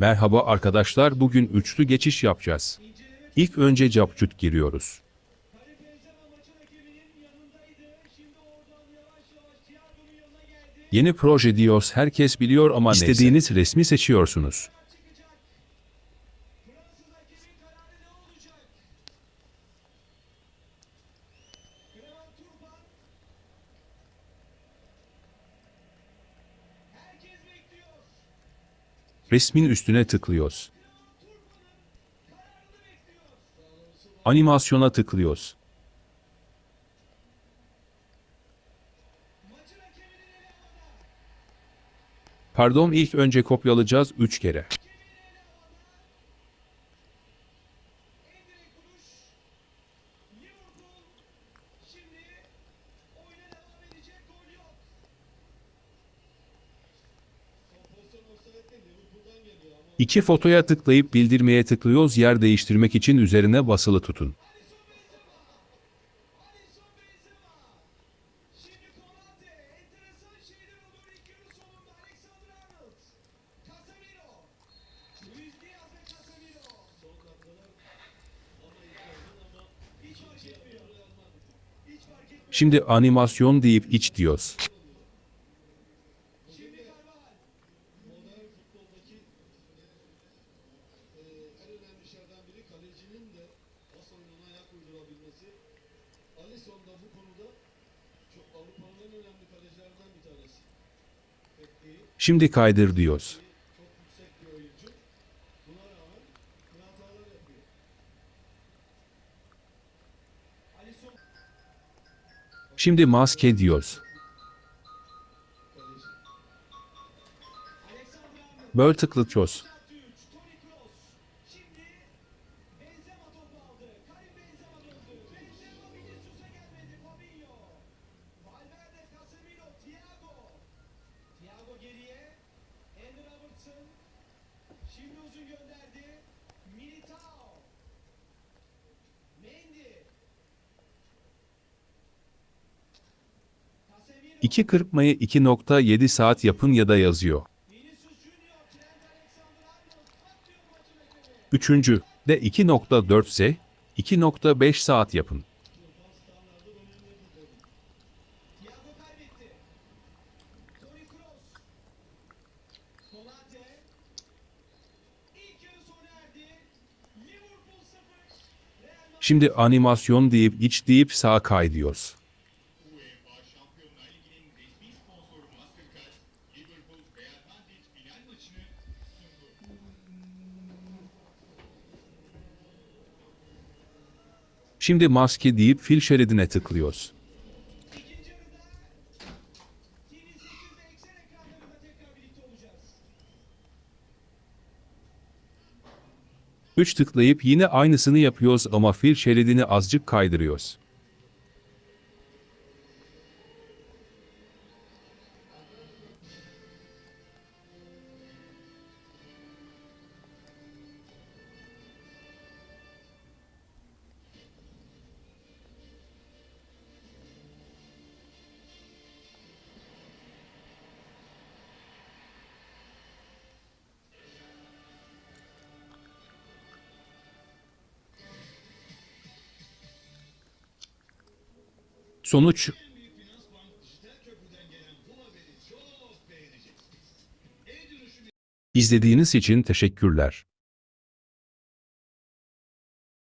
Merhaba arkadaşlar bugün üçlü geçiş yapacağız. İlk önce capcut giriyoruz. Yeni proje diyoruz herkes biliyor ama istediğiniz resmi seçiyorsunuz. Resmin üstüne tıklıyoruz. Animasyona tıklıyoruz. Pardon ilk önce kopyalayacağız 3 kere. İki fotoya tıklayıp bildirmeye tıklıyoruz yer değiştirmek için üzerine basılı tutun. Şimdi Konate, enteresan şeyler olur kalecinin de pas oyununa ayak uydurabilmesi. Alisson da bu konuda çok Avrupa'nın en önemli kalecilerden bir tanesi. Pek iyi, Şimdi kaydır diyoruz. çok yüksek bir oyuncu. Buna rağmen hatalar yapıyor. Alisson. Şimdi maske diyoruz. Kaleci. Böyle tıklatıyoruz. Şimdi uzun gönderdi. Militao. Mendy. Casemiro. İki kırpmayı 2.7 saat yapın ya da yazıyor. Üçüncü de 2.4 ise 2.5 saat yapın. Şimdi animasyon deyip iç deyip sağa kay diyoruz. UEFA Şampiyonlar Ligi'nin resmi sponsoru Mastercard, Liverpool Real Madrid final maçını sundu. Şimdi maske deyip fil şeridine tıklıyoruz. 3 tıklayıp yine aynısını yapıyoruz ama fil şeridini azıcık kaydırıyoruz. Sonuç İzlediğiniz için teşekkürler.